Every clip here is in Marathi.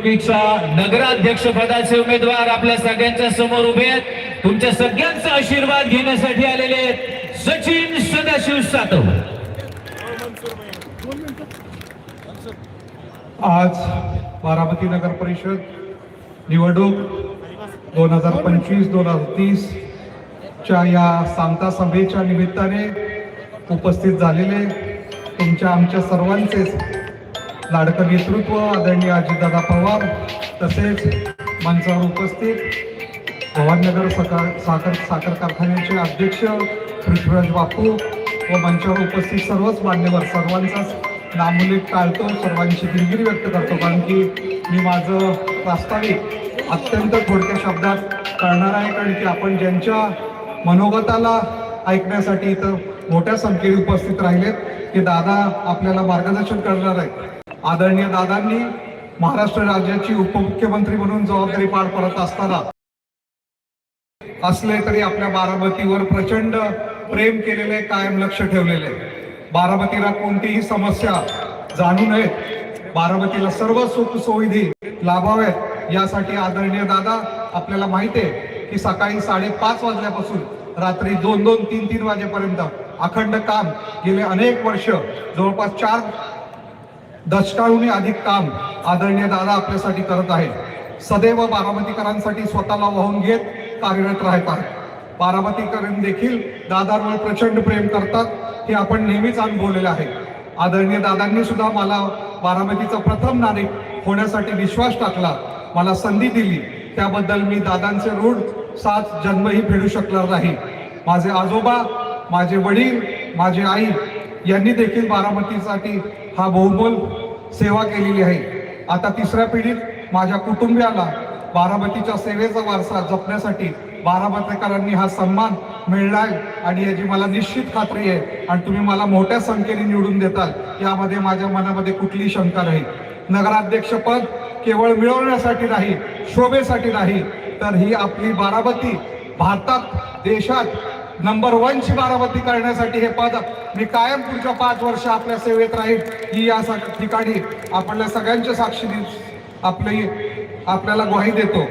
नगराध्यक्ष पदाचे उमेदवार आपल्या सगळ्यांच्या समोर उभे आहेत. तुमच्या सगळ्यांचा आशीर्वाद घेण्यासाठी आलेले आहेत. सचिन सदाशिव सातव. आज बारामती नगर परिषद निवडणूक दोन हजार पंचवीस दोन हजार तीस च्या या सांगता सभेच्या निमित्ताने उपस्थित झालेले तुमच्या आमच्या सर्वांचेच लाडकं नेतृत्व आदरणीय अजितदादा पवार तसेच मंचावर उपस्थित भवाननगर सकार साखर साखर कारखान्याचे अध्यक्ष पृथ्वीराज बापू व मंचावर उपस्थित सर्वच मान्यवर सर्वांचाच नामुलेख टाळतो. सर्वांची दिलगिरी व्यक्त करतो कारण की मी माझं प्रास्ताविक अत्यंत थोडक्या शब्दात करणार आहे कारण की आपण ज्यांच्या मनोगताला ऐकण्यासाठी इथं मोठ्या संख्येने उपस्थित राहिलेत की दादा आपल्याला मार्गदर्शन करणार आहेत. आदरणीय दादांनी महाराष्ट्र राज्याची उपमुख्यमंत्री म्हणून जबाबदारी पार पडत असताना असले तरी आपल्या बारामतीवर प्रचंड प्रेम केलेले कायम लक्ष ठेवलेले. बारामतीला कोणतीही समस्या जाणू नये बारामतीला सर्व सुख सुविधी लाभाव्यात यासाठी आदरणीय दादा आपल्याला माहिती आहे की सकाळी साडेपाच वाजल्यापासून रात्री दोन दोन तीन तीन वाजेपर्यंत अखंड काम गेले अनेक वर्ष. जवळपास चार दशकाहूनही अधिक काम आदरणीय दादा आपल्यासाठी करत आहे सदैव बारामतीकरांसाठी स्वतःला वाहून घेत कार्यरत राहत आहेत. देखील दादांवर प्रचंड प्रेम करतात हे आपण नेहमीच अनुभवलेलं आहे. आदरणीय दादांनी सुद्धा मला बारामतीचा प्रथम नागरिक होण्यासाठी विश्वास टाकला मला संधी दिली. त्याबद्दल मी दादांचे ऋण सात जन्मही फेडू शकणार नाही. माझे आजोबा माझे वडील माझी आई यांनी देखील बारामतीसाठी हा बहुमोल सेवा केलेली आहे. आता तिसऱ्या पिढीत माझ्या कुटुंबियाला बारामतीच्या सेवेचा वारसा जपण्यासाठी बारामतीकरांनी हा सन्मान मिळणार आणि याची मला निश्चित खात्री आहे आणि तुम्ही मला मोठ्या संख्येने निवडून देताल. यामध्ये माझ्या मनामध्ये कुठलीही शंका नाही. नगराध्यक्षपद केवळ मिळवण्यासाठी नाही शोभेसाठी नाही तर ही आपली बारामती भारतात देशात नंबर वनची बारामती करण्यासाठी हे पद मी कायम पुढच्या पाच वर्ष आपल्या सेवेत राहील ही या ठिकाणी आपल्या सगळ्यांच्या साक्षीने आपली आपल्याला ग्वाही देतो.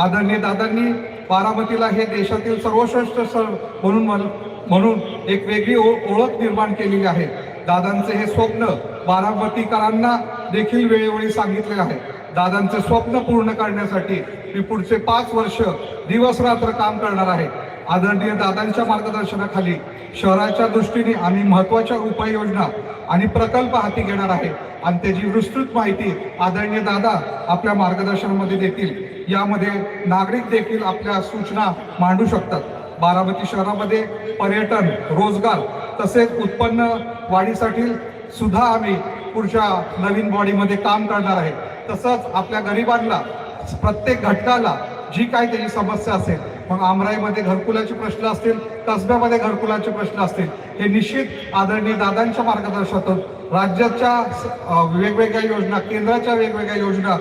आदरणीय दादांनी बारामतीला हे देशातील सर्वश्रेष्ठ स्थळ म्हणून म्हण- म्हणून एक वेगळी ओळख निर्माण केलेली आहे. दादांचे हे स्वप्न बारामतीकरांना देखील वेळोवेळी सांगितले आहे. दादांचे स्वप्न पूर्ण करण्यासाठी मी पुढचे पाच वर्ष दिवस रात्र काम करणार आहे. आदरणीय दादांच्या मार्गदर्शनाखाली शहराच्या दृष्टीने आम्ही महत्त्वाच्या उपाययोजना आणि प्रकल्प हाती घेणार आहे. आणि त्याची विस्तृत माहिती आदरणीय दादा आपल्या मार्गदर्शनामध्ये देतील. यामध्ये नागरिक देखील आपल्या सूचना मांडू शकतात. बारामती शहरामध्ये पर्यटन रोजगार तसेच उत्पन्न वाढीसाठी सुद्धा आम्ही पुढच्या नवीन बॉडीमध्ये काम करणार आहे. तसंच आपल्या गरिबांना प्रत्येक घटकाला जी काही त्याची समस्या असेल मग आमराईमध्ये घरकुलाचे प्रश्न असतील कसब्यामध्ये घरकुलाचे प्रश्न असतील हे निश्चित आदरणीय दादांच्या मार्गदर्शनातून राज्याच्या वेगवेगळ्या योजना केंद्राच्या वेगवेगळ्या योजना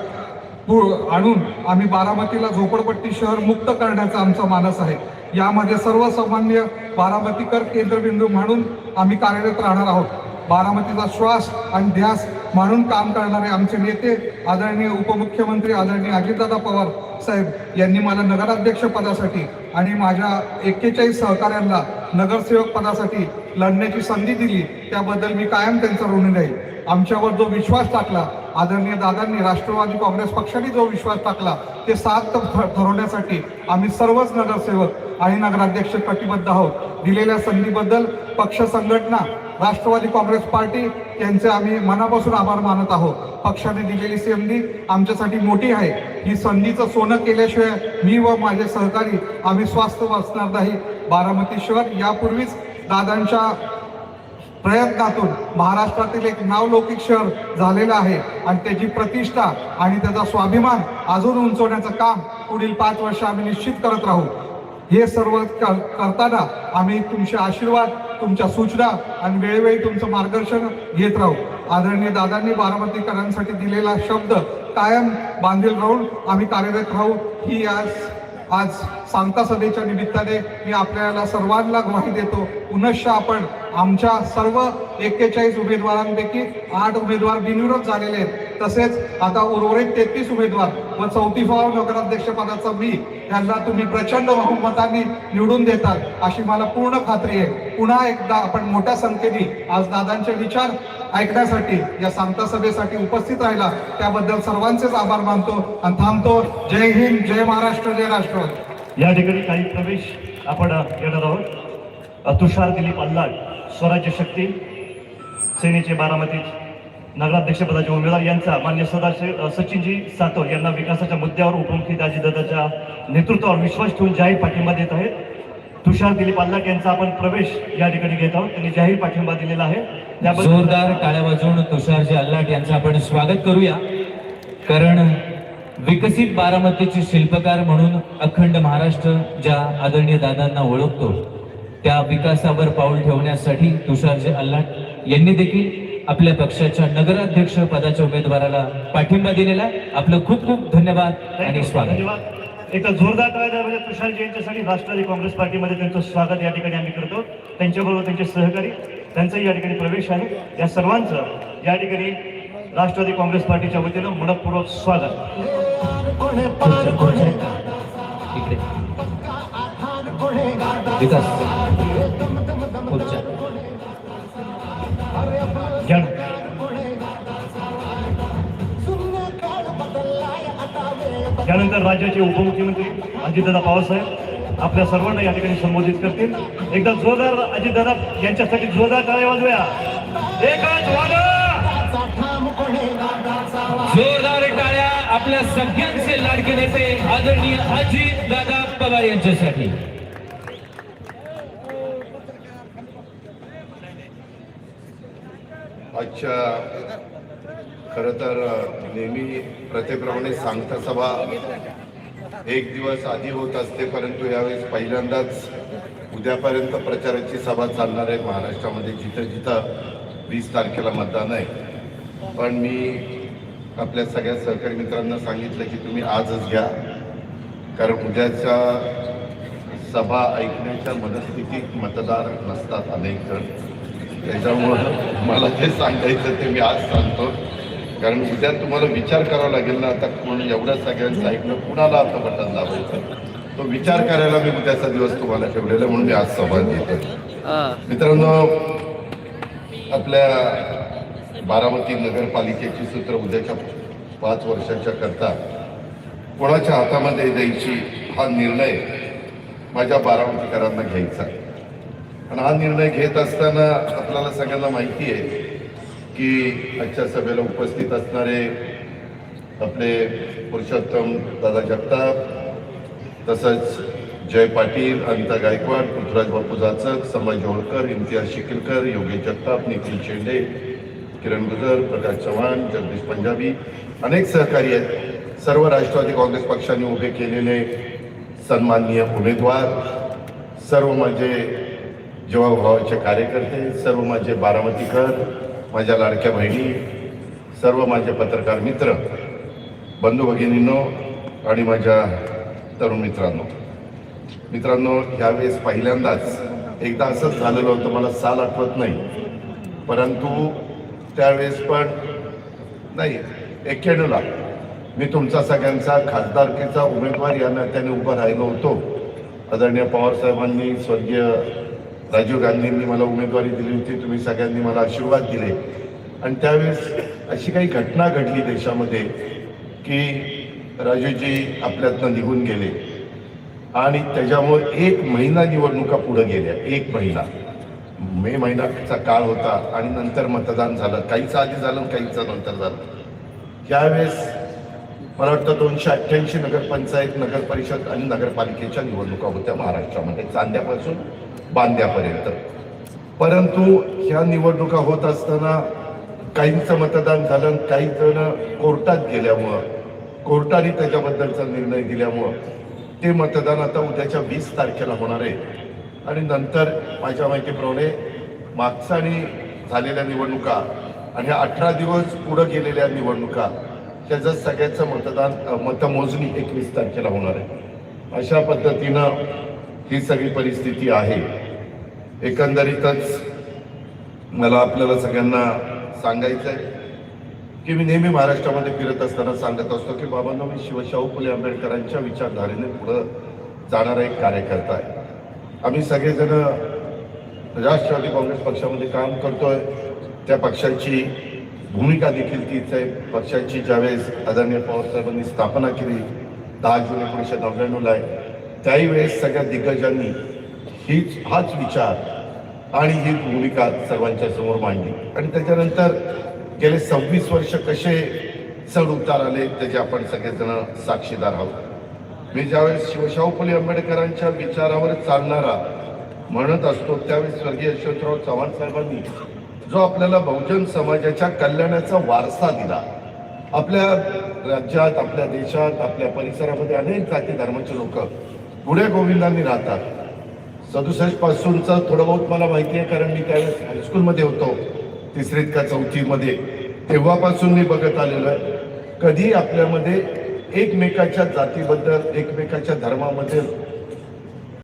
आणून आम्ही बारामतीला झोपडपट्टी शहर मुक्त करण्याचा आमचा मानस आहे. यामध्ये सर्वसामान्य बारामतीकर केंद्रबिंदू म्हणून आम्ही कार्यरत राहणार आहोत. बारामतीचा श्वास आणि ध्यास म्हणून काम करणारे आमचे नेते आदरणीय उपमुख्यमंत्री आदरणीय अजितदादा पवार साहेब यांनी मला नगराध्यक्ष पदासाठी आणि माझ्या एक्केचाळीस सहकाऱ्यांना नगरसेवक पदासाठी लढण्याची संधी दिली. त्याबद्दल मी कायम त्यांचा ऋणी राहील. आमच्यावर जो विश्वास टाकला आदरणीय दादांनी राष्ट्रवादी काँग्रेस पक्षाने जो विश्वास टाकला ते सात ठरवण्यासाठी आम्ही सर्वच नगरसेवक आणि नगराध्यक्ष कटिबद्ध आहोत. दिलेल्या संधीबद्दल पक्ष संघटना राष्ट्रवादी काँग्रेस पार्टी यांचे आम्ही मनापासून आभार मानत आहोत. पक्षाने दिलेली संधी आमच्यासाठी मोठी आहे. ही संधीचं सोनं केल्याशिवाय मी व माझे सहकारी आम्ही स्वास्थ्य वाचणार नाही. बारामती शहर यापूर्वीच दादांच्या प्रयत्नातून महाराष्ट्रातील एक नावलौकिक शहर झालेलं आहे आणि त्याची प्रतिष्ठा आणि त्याचा स्वाभिमान अजून उंचवण्याचं काम पुढील पाच वर्ष आम्ही निश्चित करत राहू. हे सर्व कर- करताना आम्ही तुमचे आशीर्वाद तुमच्या सूचना आणि वेळोवेळी तुमचं मार्गदर्शन घेत राहू. आदरणीय दादांनी बारामतीकरांसाठी दिलेला शब्द कायम बांधील राहून आम्ही कार्यरत राहू. ही आज आज सांगता सभेच्या निमित्ताने मी आपल्याला सर्वांना ग्वाही देतो. पुनश्च आपण आमच्या सर्व एक्केचाळीस उमेदवारांपैकी आठ उमेदवार बिनविरोध झालेले आहेत. तसेच आता उर्वरित तेहतीस उमेदवार व चौतीसावा नगराध्यक्ष पदाचा मी त्यांना तुम्ही प्रचंड बहुमतांनी निवडून देतात अशी मला पूर्ण खात्री आहे. पुन्हा एकदा आपण मोठ्या संख्येने आज दादांचे विचार ऐकण्यासाठी या सांगता सभेसाठी उपस्थित राहिला त्याबद्दल सर्वांचेच आभार मानतो आणि थांबतो. जय हिंद जय महाराष्ट्र जय राष्ट्र या ठिकाणी काही प्रवेश आपण अ, घेणार आहोत. तुषार दिलीप अल्लाड स्वराज्य शक्ती सेनेचे बारामती नगराध्यक्षपदाचे उमेदवार यांचा मान्य सदाशिव सचिनजी सातव यांना विकासाच्या मुद्द्यावर उपमुख्य अजितदादाच्या नेतृत्वावर विश्वास ठेवून जाहीर पाठिंबा देत आहेत. तुषार दिलीप अल्लाड यांचा आपण प्रवेश या ठिकाणी घेत आहोत. त्यांनी जाहीर पाठिंबा दिलेला आहे. त्याबद्दल जोरदार टाळ्या वाजवून तुषारजी अल्लाट यांचं आपण स्वागत करूया. कारण विकसित बारामतीचे शिल्पकार म्हणून अखंड महाराष्ट्र ज्या आदरणीय दादांना ओळखतो त्या विकासावर पाऊल ठेवण्यासाठी तुषारजी अल्लाट यांनी देखील आपल्या पक्षाच्या नगराध्यक्ष पदाच्या उमेदवाराला पाठिंबा दिलेला आहे. आपलं खूप खूप धन्यवाद आणि स्वागत. एक जोरदार म्हणजे तुषारजी यांच्यासाठी राष्ट्रवादी काँग्रेस पार्टीमध्ये त्यांचं स्वागत या ठिकाणी आम्ही करतो. त्यांच्याबरोबर त्यांचे सहकारी त्यांचाही या ठिकाणी प्रवेश आहे. या सर्वांचं या ठिकाणी राष्ट्रवादी काँग्रेस पार्टीच्या वतीनं मनपूर्वक स्वागत. विकास. त्यानंतर राज्याचे उपमुख्यमंत्री अजितदादा पवारसाहेब आपल्या सर्वांना या ठिकाणी संबोधित करतील. एकदा जोरदार अजितदादा यांच्यासाठी जोरदार टाळ्या वाजवूया. एकाच जोरदार टाळ्या आपल्या सगळ्यांचे लाडके नेते आदरणीय अजित दादा पवार यांच्यासाठी. आजच्या खरं तर नेहमी प्रथेप्रमाणे सांगता सभा एक दिवस आधी होत असते परंतु यावेळेस पहिल्यांदाच उद्यापर्यंत प्रचाराची सभा चालणार आहे महाराष्ट्रामध्ये जिथं जिथं वीस तारखेला मतदान आहे. पण मी आपल्या सगळ्या सहकारी मित्रांना सांगितलं की तुम्ही आजच घ्या कारण उद्याच्या सभा ऐकण्याच्या मनस्थितीत मतदार नसतात अनेक जण. त्याच्यामुळं मला जे सांगायचं ते मी आज सांगतो. कारण उद्या तुम्हाला विचार करावा लागेल ना. आता कोण एवढ्या सगळ्यांचं ऐकलं कुणाला आता बटन दाबायचं? तो विचार करायला मी उद्याचा दिवस तुम्हाला ठेवलेला म्हणून मी आज संवाद घेतो मित्रांनो आपल्या बारामती नगरपालिकेची सूत्र उद्याच्या पाच वर्षाच्या करता कोणाच्या हातामध्ये द्यायची हा निर्णय माझ्या बारामतीकरांना घ्यायचा. आणि हा निर्णय घेत असताना आपल्याला सगळ्यांना माहिती आहे की आजच्या सभेला उपस्थित असणारे आपले पुरुषोत्तम दादा जगताप तसंच जय पाटील अनिता गायकवाड पृथ्वीराज बापू जाचक संभाजी होळकर इम्तियाज शिकिलकर योगेश जगताप निखिल शेंडे किरण गुजर प्रकाश चव्हाण जगदीश पंजाबी अनेक सहकारी आहेत. सर्व राष्ट्रवादी काँग्रेस पक्षाने उभे केलेले सन्माननीय उमेदवार सर्व माझे जीवाभावाचे कार्यकर्ते सर्व माझे बारामतीकर माझ्या लाडक्या बहिणी सर्व माझे पत्रकार मित्र बंधू भगिनींनो आणि माझ्या तरुण मित्रांनो. मित्रांनो ह्यावेळेस पहिल्यांदाच एकदा असंच झालेलं होतं मला साल आठवत नाही. परंतु त्यावेळेस पण नाही एक्क्याण्णवला मी तुमचा सगळ्यांचा खासदारकीचा उमेदवार या नात्याने उभा राहिलो होतो. आदरणीय पवारसाहेबांनी स्वर्गीय राजीव गांधींनी मला उमेदवारी दिली होती तुम्ही सगळ्यांनी मला आशीर्वाद दिले. आणि त्यावेळेस अशी काही घटना घडली देशामध्ये की राजूजी आपल्यातनं निघून गेले. आणि त्याच्यामुळे एक महिना निवडणुका पुढे गेल्या एक महिना. मे महिन्याचा काळ होता आणि नंतर मतदान झालं. काहीचं आधी झालं काहीचं नंतर झालं. त्यावेळेस मला वाटतं दोनशे अठ्ठ्याऐंशी नगरपंचायत नगर परिषद आणि नगरपालिकेच्या निवडणुका होत्या महाराष्ट्रामध्ये. चांद्यापासून बांधण्यापर्यंत परंतु ह्या निवडणुका होत असताना काहींचं मतदान झालं आणि काही जण कोर्टात गेल्यामुळं कोर्टाने त्याच्याबद्दलचा निर्णय दिल्यामुळं ते मतदान आता उद्याच्या वीस तारखेला होणार आहे. आणि नंतर माझ्या माहितीप्रमाणे मागचा आणि झालेल्या निवडणुका आणि अठरा दिवस पुढं गेलेल्या निवडणुका त्याचं सगळ्याचं मतदान मतमोजणी एकवीस तारखेला होणार आहे. अशा पद्धतीनं ही सगळी परिस्थिती आहे. एकंदरीतच मला आपल्याला सगळ्यांना सांगायचं आहे की मी नेहमी महाराष्ट्रामध्ये फिरत असताना सांगत असतो की बाबांना मी शिवशाहू फुले आंबेडकरांच्या विचारधारेने पुढं जाणारा एक कार्यकर्ता आहे. आम्ही सगळेजण राष्ट्रवादी काँग्रेस पक्षामध्ये काम करतोय. त्या पक्षाची भूमिका देखील तीच आहे. पक्षाची ज्यावेळेस आदरणीय पवारसाहेबांनी स्थापना केली दहा जून एकोणीसशे नव्याण्णवला आहे. त्याही वेळेस सगळ्या दिग्गजांनी हीच हाच विचार आणि ही भूमिका सर्वांच्या समोर मांडली. आणि त्याच्यानंतर गेले सव्वीस वर्ष कसे चढ उतार आले त्याचे आपण सगळेजण साक्षीदार आहोत. मी ज्यावेळेस शिवशाहू फुले आंबेडकरांच्या विचारावर चालणारा म्हणत असतो त्यावेळेस स्वर्गीय यशवंतराव चव्हाण साहेबांनी जो आपल्याला बहुजन समाजाच्या कल्याणाचा वारसा दिला. आपल्या राज्यात आपल्या देशात आपल्या परिसरामध्ये अनेक जाती धर्माचे लोक पुढे गोविंदांनी राहतात. सदुसष्ट पासूनचं थोडं बहुत मला माहिती आहे कारण मी त्यावेळेस हायस्कूलमध्ये होतो तिसरीत का चौथीमध्ये. तेव्हापासून मी बघत आलेलो आहे. कधी आपल्यामध्ये एकमेकाच्या जातीबद्दल एकमेकाच्या धर्मामध्ये